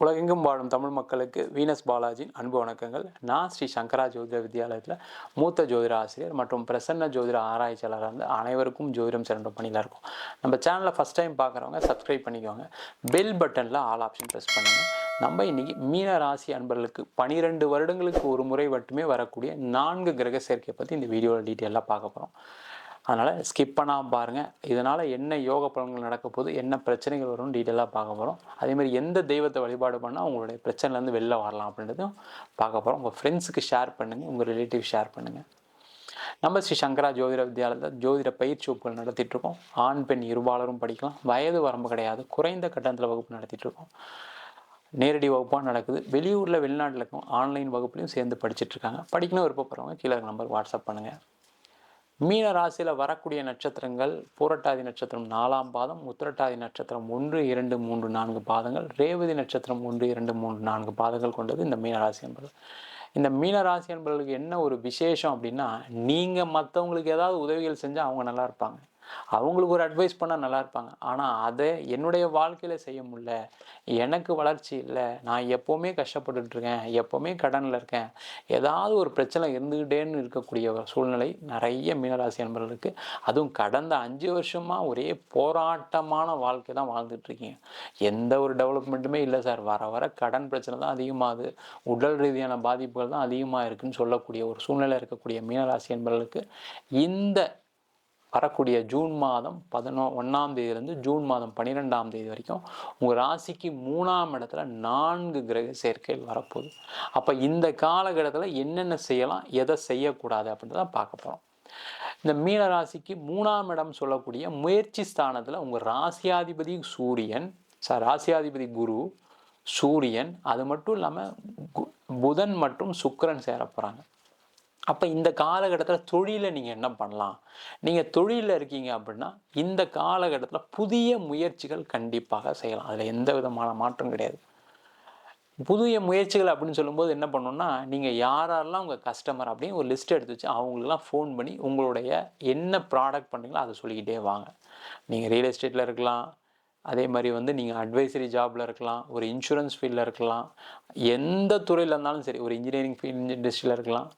உலகெங்கும் வாழும் தமிழ் மக்களுக்கு வீனஸ் பாலாஜியின் அன்பு வணக்கங்கள். நான் ஸ்ரீ சங்கரா ஜோதிட வித்யாலயத்தில் மூத்த ஜோதிட ஆசிரியர் மற்றும் பிரசன்ன ஜோதிட ஆராய்ச்சியாளராக இருந்து அனைவருக்கும் ஜோதிடம் சிறந்த பணியில் இருக்கும். நம்ம சேனலில் ஃபஸ்ட் டைம் பார்க்குறவங்க சப்ஸ்கிரைப் பண்ணிக்கோங்க. பெல் பட்டனில் ஆல் ஆப்ஷன் ப்ரெஸ் பண்ணுங்கள் நம்ம இன்றைக்கி மீன ராசி அன்பர்களுக்கு பனிரெண்டு வருடங்களுக்கு ஒரு முறை மட்டுமே வரக்கூடிய நான்கு கிரக சேர்க்கையை பற்றி இந்த வீடியோவில் டீட்டெயிலாக பார்க்க போகிறோம் அதனால் ஸ்கிப் பண்ணாமல் பாருங்கள் இதனால் என்ன யோக பலன்கள் நடக்க போகுது என்ன பிரச்சனைகள் வரும்னு டீட்டெயிலாக பார்க்க போகிறோம் அதேமாதிரி எந்த தெய்வத்தை வழிபாடு பண்ணால் உங்களுடைய பிரச்சனைலேருந்து வெளில வரலாம் அப்படின்றதும் பார்க்க போகிறோம் உங்கள் ஃப்ரெண்ட்ஸுக்கு ஷேர் பண்ணுங்கள் உங்கள் ரிலேட்டிவ் ஷேர் பண்ணுங்கள் நம்ம ஸ்ரீ சங்கரா ஜோதிட வித்யாலயத்தில் ஜோதிட பயிற்சி வகுப்புகள் நடத்திட்டுருக்கோம் ஆண் பெண் இருபாலரும் படிக்கலாம். வயது வரம்பு கிடையாது. குறைந்த கட்டணத்தில் வகுப்பு நடத்திட்டுருக்கோம் நேரடி வகுப்பாக நடக்குது. வெளியூரில் வெளிநாட்டில் இருக்கும். ஆன்லைன் வகுப்புலையும் சேர்ந்து படிச்சுட்ருக்காங்க படிக்கணும் விருப்பப்படுறவங்க கீழே நம்பர் வாட்ஸ்அப் பண்ணுங்கள் மீன ராசியில் வரக்கூடிய நட்சத்திரங்கள் பூரட்டாதி நட்சத்திரம் நாலாம் பாதம் உத்திரட்டாதி நட்சத்திரம் ஒன்று இரண்டு மூன்று நான்கு பாதங்கள் ரேவதி நட்சத்திரம் ஒன்று இரண்டு மூன்று நான்கு பாதங்கள் கொண்டது இந்த மீனராசி என்பது. இந்த மீனராசி என்பவர்களுக்கு என்ன ஒரு விசேஷம் அப்படின்னா நீங்கள் மற்றவங்களுக்கு ஏதாவது உதவிகள் செஞ்சால் அவங்க நல்லா இருப்பாங்க. அவங்களுக்கு ஒரு அட்வைஸ் பண்ணால் நல்லா இருப்பாங்க. ஆனால் அதை என்னுடைய வாழ்க்கையில் செய்ய முடியல. எனக்கு வளர்ச்சி இல்லை. நான் எப்போவுமே கஷ்டப்பட்டுட்டு இருக்கேன். எப்போவுமே கடனில் இருக்கேன். ஏதாவது ஒரு பிரச்சனை இருந்துக்கிட்டேன்னு இருக்கக்கூடிய ஒரு சூழ்நிலை நிறைய மீனராசி நண்பர்களுக்கு அதுவும் கடந்த அஞ்சு வருஷமாக ஒரே போராட்டமான வாழ்க்கை தான் வாழ்ந்துட்டுருக்கீங்க எந்த ஒரு டெவலப்மெண்ட்டுமே இல்லை சார் வர வர கடன் பிரச்சனை தான் அதிகமாகுது. உடல் ரீதியான பாதிப்புகள் தான் அதிகமாக இருக்குதுன்னு சொல்லக்கூடிய ஒரு சூழ்நிலை இருக்கக்கூடிய மீனராசி என்பவர்களுக்கு இந்த வரக்கூடிய ஜூன் மாதம் பதினோ ஒன்றாம் தேதியிலேருந்து ஜூன் மாதம் பன்னிரெண்டாம் தேதி வரைக்கும் உங்கள் ராசிக்கு மூணாம் இடத்துல நான்கு கிரக சேர்க்கைகள் வரப்போகுது. அப்போ இந்த காலகட்டத்தில் என்னென்ன செய்யலாம் எதை செய்யக்கூடாது அப்படின்றத பார்க்க போகிறோம் இந்த மீன ராசிக்கு மூணாம் இடம் சொல்லக்கூடிய முயற்சி ஸ்தானத்தில் உங்கள் ராசியாதிபதி சூரியன் சார் ராசியாதிபதி குரு சூரியன் அது மட்டும் இல்லாமல் புதன் மற்றும் சுக்கிரன் சேர போகிறாங்க அப்போ இந்த காலகட்டத்தில் தொழிலை நீங்கள் என்ன பண்ணலாம்? நீங்கள் தொழிலில் இருக்கீங்க அப்படின்னா இந்த காலகட்டத்தில் புதிய முயற்சிகள் கண்டிப்பாக செய்யலாம். அதில் எந்த விதமான மாற்றம் கிடையாது. புதிய முயற்சிகள் அப்படின்னு சொல்லும்போது என்ன பண்ணணும்னா நீங்கள் யாரெல்லாம் உங்கள் கஸ்டமர் அப்படின்னு ஒரு லிஸ்ட் எடுத்து வச்சு அவங்களுக்குலாம் ஃபோன் பண்ணி உங்களுடைய என்ன ப்ராடக்ட் பண்ணுறீங்களோ அதை சொல்லிக்கிட்டே வாங்க. நீங்கள் ரியல் எஸ்டேட்டில் இருக்கலாம் அதே மாதிரி வந்து நீங்கள் அட்வைசரி ஜாபில் இருக்கலாம் ஒரு இன்சூரன்ஸ் ஃபீல்டில் இருக்கலாம் எந்த துறையில் இருந்தாலும் சரி ஒரு இன்ஜினியரிங் ஃபீல்ட் இண்டஸ்ட்ரியில் இருக்கலாம்.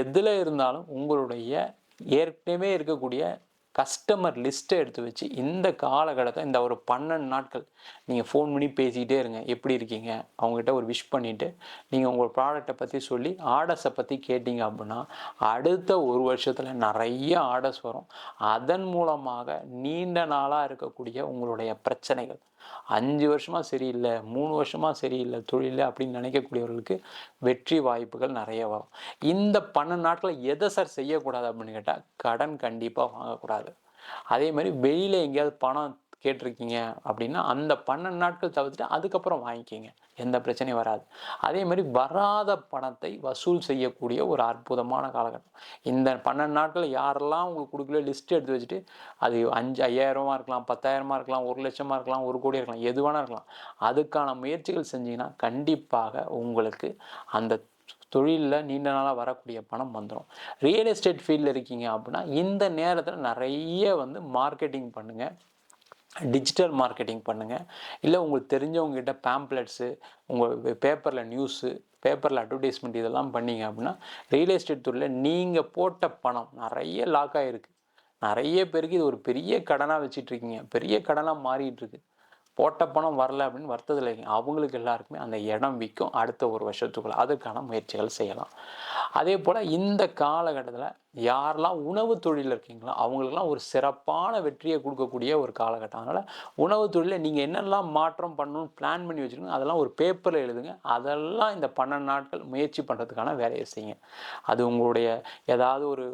எதில் இருந்தாலும் உங்களுடைய ஏற்கனவே இருக்கக்கூடிய கஸ்டமர் லிஸ்ட்டை எடுத்து வச்சு இந்த காலகட்டத்தை இந்த ஒரு பன்னெண்டு நாட்கள் நீங்கள் ஃபோன் பண்ணி பேசிக்கிட்டே இருங்க. எப்படி இருக்கீங்க? அவங்ககிட்ட ஒரு விஷ் பண்ணிவிட்டு நீங்கள் உங்கள் ப்ராடக்டை பற்றி சொல்லி ஆர்டர்ஸை பற்றி கேட்டிங்க அப்படின்னா அடுத்த ஒரு வருஷத்தில் நிறைய ஆர்டர்ஸ் வரும். அதன் மூலமாக நீண்ட நாளாக இருக்கக்கூடிய உங்களுடைய பிரச்சனைகள். அஞ்சு வருஷமாக சரியில்லை மூணு வருஷமாக சரியில்லை தொழில் அப்படின்னு நினைக்கக்கூடியவர்களுக்கு வெற்றி வாய்ப்புகள் நிறைய வரும். இந்த பன்னெண்டு நாட்களில் எதை சார் செய்யக்கூடாது அப்படின்னு கேட்டால் கடன் கண்டிப்பாக வாங்கக்கூடாது. அதே மாதிரி வெளியில் எங்கேயாவது பணம் கேட்டிருக்கீங்க அப்படின்னா அந்த பன்னெண்டு நாட்கள் தவிர்த்துட்டு அதுக்கப்புறம் வாங்கிக்கிங்க. எந்த பிரச்சனையும் வராது. அதே மாதிரி வராத பணத்தை வசூல் செய்யக்கூடிய ஒரு அற்புதமான காலகட்டம். இந்த பன்னெண்டு நாட்கள் யாரெல்லாம் உங்களுக்கு கொடுக்கல லிஸ்ட் எடுத்து வச்சுட்டு அது அஞ்சு ஐயாயிரமா இருக்கலாம் பத்தாயிரமா இருக்கலாம் ஒரு லட்சமாக இருக்கலாம் ஒரு கோடி இருக்கலாம் எது வேணா இருக்கலாம். அதுக்கான முயற்சிகள் செஞ்சீங்கன்னா கண்டிப்பாக உங்களுக்கு அந்த தொழிலில் நீண்ட நாளாக வரக்கூடிய பணம் வந்துடும் ரியல் எஸ்டேட் ஃபீல்டில் இருக்கீங்க அப்படின்னா இந்த நேரத்தில் நிறைய வந்து மார்க்கெட்டிங் பண்ணுங்கள் டிஜிட்டல் மார்க்கெட்டிங் பண்ணுங்கள் இல்லை உங்களுக்கு தெரிஞ்சவங்ககிட்ட பேம்ப்ளெட்ஸு உங்கள் பேப்பரில் நியூஸு பேப்பரில் அட்வர்டைஸ்மெண்ட் இதெல்லாம் பண்ணீங்க அப்படின்னா ரியல் எஸ்டேட் துறையில் நீங்கள் போட்ட பணம் நிறைய லாக் ஆகிருக்கு நிறைய பேருக்கு இது ஒரு பெரிய கடனாக வச்சிட்ருக்கீங்க பெரிய கடனாக மாறிட்டு இருக்கு. போட்ட பணம் வரல அப்படின்னு வருத்தத்தில் இருக்கீங்க. அவங்களுக்கு எல்லாருக்குமே அந்த இடம் விற்கும் அடுத்த ஒரு வருஷத்துக்குள்ள. அதுக்கான முயற்சிகள் செய்யலாம். அதே போல் இந்த காலகட்டத்தில் யாரெல்லாம் உணவு தொழிலில் இருக்கீங்களோ அவங்களுக்கெல்லாம் ஒரு சிறப்பான வெற்றியை கொடுக்கக்கூடிய ஒரு காலகட்டம். அதனால் உணவு தொழிலில் நீங்கள் என்னெல்லாம் மாற்றம் பண்ணணும்னு பிளான் பண்ணி வச்சுக்கோங்க அதெல்லாம் ஒரு பேப்பரில் எழுதுங்க. அதெல்லாம் இந்த பன்னெண்டு நாட்கள் முயற்சி பண்ணுறதுக்கான வேலையை செய்யுங்க. அது உங்களுடைய ஏதாவது ஒரு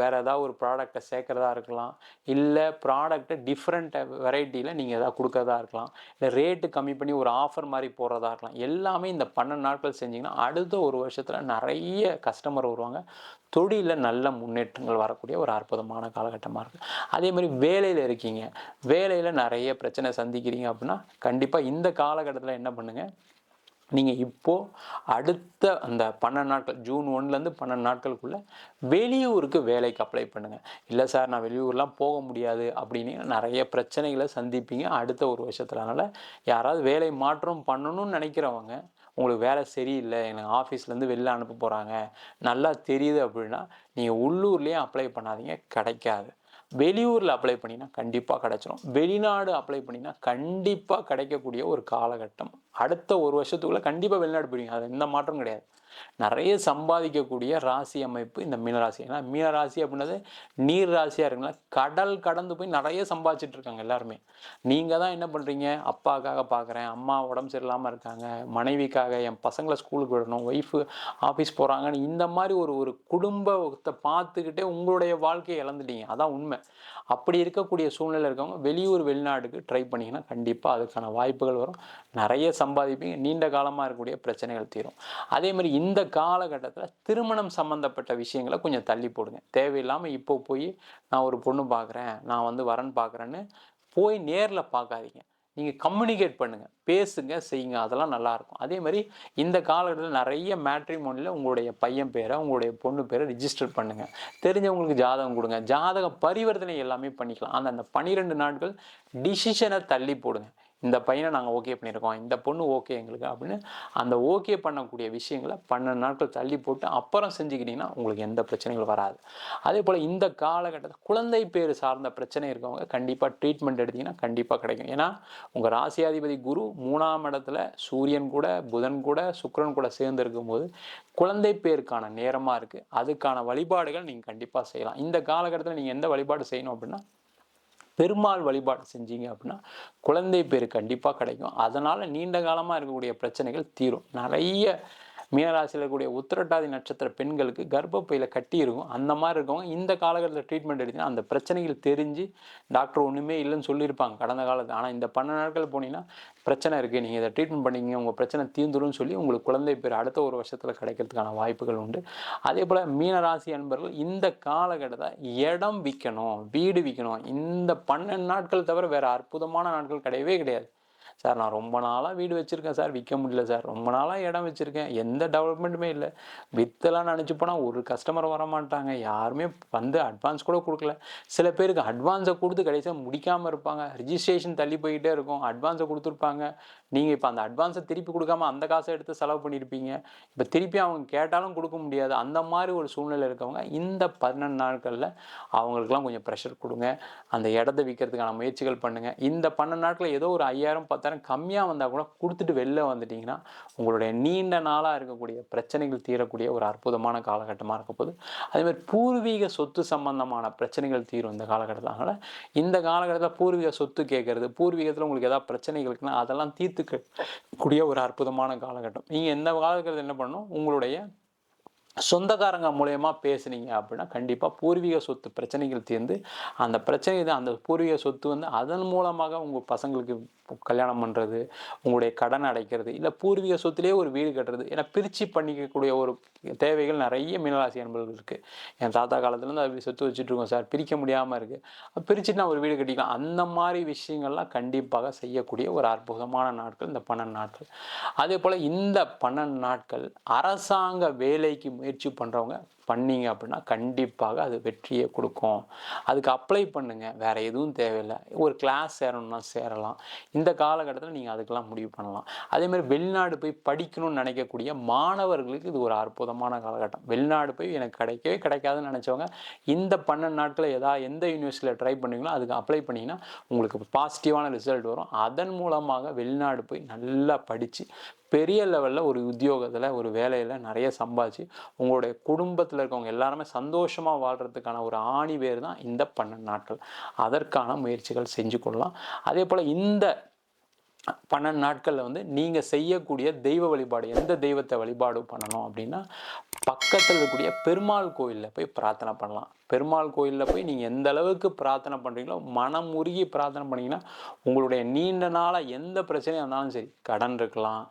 வேறு ஏதாவது ஒரு ப்ராடக்டை சேர்க்குறதா இருக்கலாம். இல்லை ப்ராடக்டை டிஃப்ரெண்ட் வெரைட்டியில் நீங்கள் எதாவது கொடுக்கறதா இருக்கலாம். இல்லை ரேட்டு கம்மி பண்ணி ஒரு ஆஃபர் மாதிரி போடுறதா இருக்கலாம். எல்லாமே இந்த பன்னெண்டு நாட்கள் செஞ்சிங்கன்னா அடுத்த ஒரு வருஷத்தில் நிறைய கஸ்டமர் வருவாங்க. தொழிலில் நல்ல முன்னேற்றங்கள் வரக்கூடிய ஒரு அற்புதமான காலகட்டமாக இருக்குது அதே மாதிரி வேலையில் இருக்கீங்க. வேலையில் நிறைய பிரச்சனை சந்திக்கிறீங்க அப்படின்னா கண்டிப்பாக இந்த காலகட்டத்தில் என்ன பண்ணுங்கள் நீங்கள் இப்போது அடுத்த அந்த பன்னெண்டு நாட்கள் ஜூன் ஒன்லேருந்து பன்னெண்டு நாட்களுக்குள்ளே வெளியூருக்கு வேலைக்கு அப்ளை பண்ணுங்கள் இல்லை சார் நான் வெளியூர்லாம் போக முடியாது அப்படின்னு நிறைய பிரச்சனைகளை சந்திப்பீங்க அடுத்த ஒரு வருஷத்துல அதனால் யாராவது வேலை மாற்றம் பண்ணணும்னு நினைக்கிறவங்க உங்களுக்கு வேலை சரியில்லை எனக்கு ஆஃபீஸ்லேருந்து வெளில அனுப்ப போகிறாங்க நல்லா தெரியுது அப்படின்னா நீங்கள் உள்ளூர்லேயும் அப்ளை பண்ணாதீங்க கிடைக்காது. வெளியூரில் அப்ளை பண்ணினா கண்டிப்பாக கிடைச்சிரும். வெளிநாடு அப்ளை பண்ணினா கண்டிப்பாக கிடைக்கக்கூடிய ஒரு காலகட்டம். அடுத்த ஒரு வருஷத்துக்குள்ளே கண்டிப்பாக வெளிநாடு போயிடுங்க அது எந்த மாற்றம் கிடையாது. நிறைய சம்பாதிக்கக்கூடிய ராசி அமைப்பு இந்த மீனராசி ஏன்னா மீனராசி அப்படின்னது நீர் ராசியாக இருக்குங்களா கடல் கடந்து போய் நிறைய சம்பாதிச்சிட்டு இருக்காங்க எல்லாருமே. நீங்கள் தான் என்ன பண்ணுறீங்க அப்பாக்காக பார்க்குறேன் அம்மா உடம்பு சரியில்லாமல் இருக்காங்க. மனைவிக்காக என் பசங்களை ஸ்கூலுக்கு விடணும். ஒய்ஃபு ஆஃபீஸ் போகிறாங்கன்னு இந்த மாதிரி ஒரு ஒரு குடும்பத்தை பார்த்துக்கிட்டே உங்களுடைய வாழ்க்கையை இழந்துட்டீங்க. அதான் உண்மை. அப்படி இருக்கக்கூடிய சூழ்நிலை இருக்கவங்க வெளியூர் வெளிநாடுக்கு ட்ரை பண்ணிங்கன்னா கண்டிப்பாக அதுக்கான வாய்ப்புகள் வரும். நிறைய சம்பாதிப்பீங்க. நீண்ட காலமாக இருக்கக்கூடிய பிரச்சனைகள் தீரும். அதே மாதிரி இந்த காலகட்டத்தில் திருமணம் சம்மந்தப்பட்ட விஷயங்களை கொஞ்சம் தள்ளி போடுங்க. தேவையில்லாமல் இப்போ போய் நான் ஒரு பொண்ணு பார்க்குறேன் நான் வந்து வரன் பார்க்குறேன்னு போய் நேரில் பார்க்காதீங்க நீங்கள் கம்யூனிகேட் பண்ணுங்கள் பேசுங்க செய்யுங்க. அதெல்லாம் நல்லாயிருக்கும் அதே மாதிரி இந்த காலகட்டத்தில் நிறைய மேட்ரிமோனியில் உங்களுடைய பையன் பேரை உங்களுடைய பொண்ணு பேரை ரிஜிஸ்டர் பண்ணுங்கள் தெரிஞ்சவங்களுக்கு ஜாதகம் கொடுங்க. ஜாதக பரிவர்த்தனை எல்லாமே பண்ணிக்கலாம். அந்த அந்த பன்னிரெண்டு நாட்கள் டிசிஷனை தள்ளி போடுங்க. இந்த பையனை நாங்கள் ஓகே பண்ணியிருக்கோம் இந்த பொண்ணு ஓகே எங்களுக்கு அப்படின்னு அந்த ஓகே பண்ணக்கூடிய விஷயங்களை பன்னெண்டு நாட்கள் தள்ளி போட்டு அப்புறம் செஞ்சுக்கிட்டிங்கன்னா உங்களுக்கு எந்த பிரச்சனைகளும் வராது. அதே போல் இந்த காலகட்டத்தில் குழந்தை பேர் சார்ந்த பிரச்சனை இருக்கவங்க கண்டிப்பாக ட்ரீட்மெண்ட் எடுத்திங்கன்னா கண்டிப்பாக கிடைக்கும். ஏன்னா உங்கள் ராசியாதிபதி குரு மூணாம் இடத்துல சூரியன் கூட புதன் கூட சுக்கரன் கூட சேர்ந்து இருக்கும்போது குழந்தை பேருக்கான நேரமாக இருக்குது அதுக்கான வழிபாடுகள் நீங்கள் கண்டிப்பாக செய்யலாம். இந்த காலகட்டத்தில் நீங்கள் எந்த வழிபாடு செய்யணும் அப்படின்னா பெருமாள் வழிபாடு செஞ்சீங்க அப்படின்னா குழந்தை பேர் கண்டிப்பாக கிடைக்கும். அதனால் நீண்ட காலமாக இருக்கக்கூடிய பிரச்சனைகள் தீரும். நிறைய மீனராசியில் இருக்கக்கூடிய உத்திரட்டாதி நட்சத்திர பெண்களுக்கு கர்ப்பப்பையில் கட்டி இருக்கும் அந்த மாதிரி இருக்கவங்க இந்த காலகட்டத்தில் ட்ரீட்மெண்ட் எடுத்தீங்கன்னா அந்த பிரச்சனைகள் தெரிஞ்சு டாக்டர் ஒன்றுமே இல்லைன்னு சொல்லியிருப்பாங்க கடந்த காலத்தில் ஆனால் இந்த பன்னெண்டு நாட்கள் போனீங்கன்னா பிரச்சனை இருக்குது நீங்கள் இதை ட்ரீட்மெண்ட் பண்ணிங்க உங்கள் பிரச்சனை தீர்ந்துரும்னு சொல்லி உங்களுக்கு குழந்தை பேர் அடுத்த ஒரு வருஷத்தில் கிடைக்கிறதுக்கான வாய்ப்புகள் உண்டு. அதே போல் மீனராசி அன்பர்கள் இந்த காலகட்டத்தில் இடம் விற்கணும் வீடு விற்கணும் இந்த பன்னெண்டு நாட்கள் தவிர வேறு அற்புதமான நாட்கள் கிடையவே கிடையாது. சார் நான் ரொம்ப நாளாக வீடு வச்சுருக்கேன் சார் விற்க முடியல சார். ரொம்ப நாளாக இடம் வச்சுருக்கேன். எந்த டெவலப்மெண்ட்டுமே இல்லை. வித்தெல்லாம் நினச்சி போனால் ஒரு கஸ்டமர் வர மாட்டாங்க. யாருமே வந்து அட்வான்ஸ் கூட கொடுக்கல. சில பேருக்கு அட்வான்ஸை கொடுத்து கடைசியாக முடிக்காமல் இருப்பாங்க. ரிஜிஸ்ட்ரேஷன் தள்ளி போயிட்டே இருக்கும். அட்வான்ஸை கொடுத்துருப்பாங்க. நீங்கள் இப்போ அந்த அட்வான்ஸை திருப்பி கொடுக்காம அந்த காசை எடுத்து செலவு பண்ணியிருப்பீங்க இப்போ திருப்பி அவங்க கேட்டாலும் கொடுக்க முடியாது. அந்த மாதிரி ஒரு சூழ்நிலை இருக்கவங்க இந்த பதினெண்டு நாட்களில் அவங்களுக்குலாம் கொஞ்சம் ப்ரெஷர் கொடுங்க. அந்த இடத்த விற்கிறதுக்கான முயற்சிகள் பண்ணுங்கள் இந்த பன்னெண்டு நாட்களில் ஏதோ ஒரு ஐயாயிரம் பத்தாயிரம் கம்மியாக வந்தால் கூட கொடுத்துட்டு வெளில வந்துட்டிங்கன்னா உங்களுடைய நீண்ட நாளாக இருக்கக்கூடிய பிரச்சனைகள் தீரக்கூடிய ஒரு அற்புதமான காலகட்டமாக இருக்க போகுது. அதேமாதிரி பூர்வீக சொத்து சம்பந்தமான பிரச்சனைகள் தீரும் இந்த காலகட்டத்தில். அதனால் இந்த காலகட்டத்தில் பூர்வீக சொத்து கேட்குறது பூர்வீகத்தில் உங்களுக்கு ஏதாவது பிரச்சனைகள் இருக்குன்னா அதெல்லாம் தீர்த்து கூடிய ஒரு அற்புதமான காலகட்டம். நீங்கள் எந்த காலகட்டத்தில் என்ன பண்ணணும்? உங்களுடைய சொந்தக்காரங்க மூலயமா பேசுனீங்க அப்படின்னா கண்டிப்பாக பூர்வீக சொத்து பிரச்சனைகள் தீர்ந்து அந்த பிரச்சனை தான் அந்த பூர்வீக சொத்து வந்து அதன் மூலமாக உங்கள் பசங்களுக்கு கல்யாணம் பண்ணுறது உங்களுடைய கடன் அடைக்கிறது இல்லை பூர்வீக சொத்துலேயே ஒரு வீடு கட்டுறது ஏன்னா பிரித்து பண்ணிக்கக்கூடிய ஒரு தேவைகள் நிறைய மீனராசி அன்பர்கள் இருக்குது என் தாத்தா காலத்துலேருந்து அப்படி சொத்து வச்சுட்ருக்கோம் சார் பிரிக்க முடியாமல் இருக்குது பிரிச்சுட்டு நான் ஒரு வீடு கட்டிக்கலாம். அந்த மாதிரி விஷயங்கள்லாம் கண்டிப்பாக செய்யக்கூடிய ஒரு அற்புதமான நாட்கள் இந்த பன்னெண்டு நாட்கள். அதே போல் இந்த பன்னெண்டு நாட்கள் அரசாங்க வேலைக்கு முயற்சி பண்ணுறவங்க பண்ணீங்க அப்படின்னா கண்டிப்பாக அது வெற்றியை கொடுக்கும். அதுக்கு அப்ளை பண்ணுங்கள் வேறு எதுவும் தேவையில்லை. ஒரு கிளாஸ் சேரணும்னா சேரலாம். இந்த காலகட்டத்தில் நீங்கள் அதுக்கெல்லாம் முடிவு பண்ணலாம். அதே மாதிரி வெளிநாடு போய் படிக்கணும்னு நினைக்கக்கூடிய மாணவர்களுக்கு இது ஒரு அற்புதமான காலகட்டம். வெளிநாடு போய் எனக்கு கிடைக்கவே கிடைக்காதுன்னு நினச்சவங்க இந்த பன்னெண்டு நாட்களில் ஏதாவது எந்த யூனிவர்சிட்டியில் ட்ரை பண்ணீங்களோ அதுக்கு அப்ளை பண்ணிங்கன்னா உங்களுக்கு பாசிட்டிவான ரிசல்ட் வரும். அதன் மூலமாக வெளிநாடு போய் நல்லா படித்து பெரிய லெவலில் ஒரு உத்தியோகத்தில் ஒரு வேலையில் நிறைய சம்பாதிச்சு உங்களுடைய குடும்பத்தில் இருக்கவங்க எல்லாருமே சந்தோஷமாக வாழ்கிறதுக்கான ஒரு ஆணி வேர் தான் இந்த பன்னெண்டு நாட்கள். அதற்கான முயற்சிகள் செஞ்சு கொள்ளலாம். அதே போல் இந்த பன்னெண்டு நாட்களில் வந்து நீங்கள் செய்யக்கூடிய தெய்வ வழிபாடு எந்த தெய்வத்தை வழிபாடு பண்ணணும் அப்படின்னா பக்கத்தில் இருக்கக்கூடிய பெருமாள் கோயிலில் போய் பிரார்த்தனை பண்ணலாம். பெருமாள் கோயிலில் போய் நீங்கள் எந்த அளவுக்கு பிரார்த்தனை பண்ணுறீங்களோ மனம் உருகி பிரார்த்தனை பண்ணிங்கன்னா உங்களுடைய நீண்ட நாளாக எந்த பிரச்சனையாக இருந்தாலும் சரி கடன் இருக்கலாம்.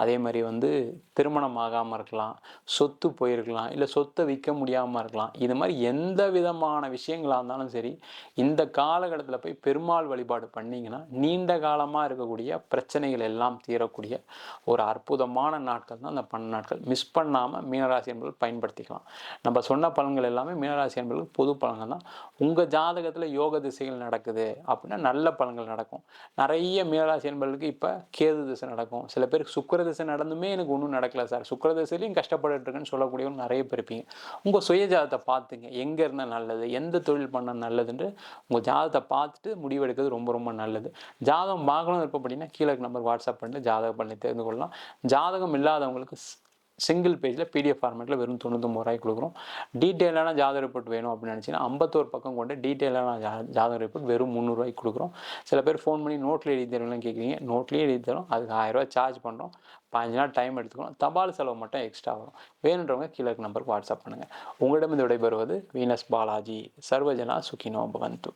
அதே மாதிரி வந்து திருமணம் ஆகாமல் இருக்கலாம் சொத்து போயிருக்கலாம் இல்லை சொத்தை விற்க முடியாமல் இருக்கலாம். இது மாதிரி எந்த விதமான விஷயங்களாக இருந்தாலும் சரி இந்த காலகட்டத்தில் போய் பெருமாள் வழிபாடு பண்ணிங்கன்னா நீண்ட காலமாக இருக்கக்கூடிய பிரச்சனைகள் எல்லாம் தீரக்கூடிய ஒரு அற்புதமான நாட்கள் தான் அந்த பன்னெண்டு நாட்கள். மிஸ் பண்ணாமல் மீனராசி என்பது பயன்படுத்திக்கலாம். நம்ம சொன்ன பலன்கள் எல்லாமே மீனராசி என்பது பொது பலன்கள் தான். உங்கள் ஜாதகத்தில் யோக திசைகள் நடக்குது அப்படின்னா நல்ல பலன்கள் நடக்கும். நிறைய மீனராசி என்பதுக்கு இப்போ கேது திசை நடக்கும். சில பேருக்கு சுக்கர திசை நடந்துமே எனக்கு ஒன்றும் நடக்கல சார். சுக்கர திசையிலையும் கஷ்டப்பட்டுட்டு சொல்லக்கூடியவங்க நிறைய பேர் இருப்பீங்க. உங்கள் சுய ஜாதத்தை பார்த்துங்க. எங்கே இருந்தால் நல்லது? எந்த தொழில் பண்ணால் நல்லதுன்னு உங்கள் ஜாதத்தை பார்த்துட்டு முடிவெடுக்கிறது ரொம்ப ரொம்ப நல்லது. ஜாதகம் பார்க்கணும் அப்படின்னா கீழே நம்பர் வாட்ஸ்அப் பண்ணிட்டு ஜாதகம் பண்ணி தெரிந்து கொள்ளலாம். ஜாதகம் இல்லாதவங்களுக்கு சிங்கிள் பேஜில் பிடிஎஃப் ஃபார்மேட்டில் வெறும் தொண்ணூத்தொம்பது ரூபாய்க்கு கொடுக்குறோம். டீட்டெயிலான ஜாதக ரிப்போர்ட் வேணும் அப்படின்னு நினச்சிங்கன்னா ஐம்பத்தோரு பக்கம் கொண்டு டீட்டெயிலான ஜா ஜாதக ரிப்போர்ட் வெறும் முந்நூறுரூவாய்க்கு கொடுக்குறோம். சில பேர் ஃபோன் பண்ணி நோட்டில் எழுதி தருவீங்கன்னு கேட்குறீங்க நோட்லேயே எழுதி தரோம் அதுக்கு ஆயிரரூவா சார்ஜ் பண்ணுறோம் பாஞ்சு நாள் டைம் எடுத்துக்கணும் தபால் செலவு மட்டும் எக்ஸ்ட்ரா வரும். வேணுன்றவங்க கீழே நம்பருக்கு வாட்ஸ்அப் பண்ணுங்கள் உங்களிடம் விடைபெறுவது வீனஸ் பாலாஜி. சர்வஜனா சுகினோ பவந்து.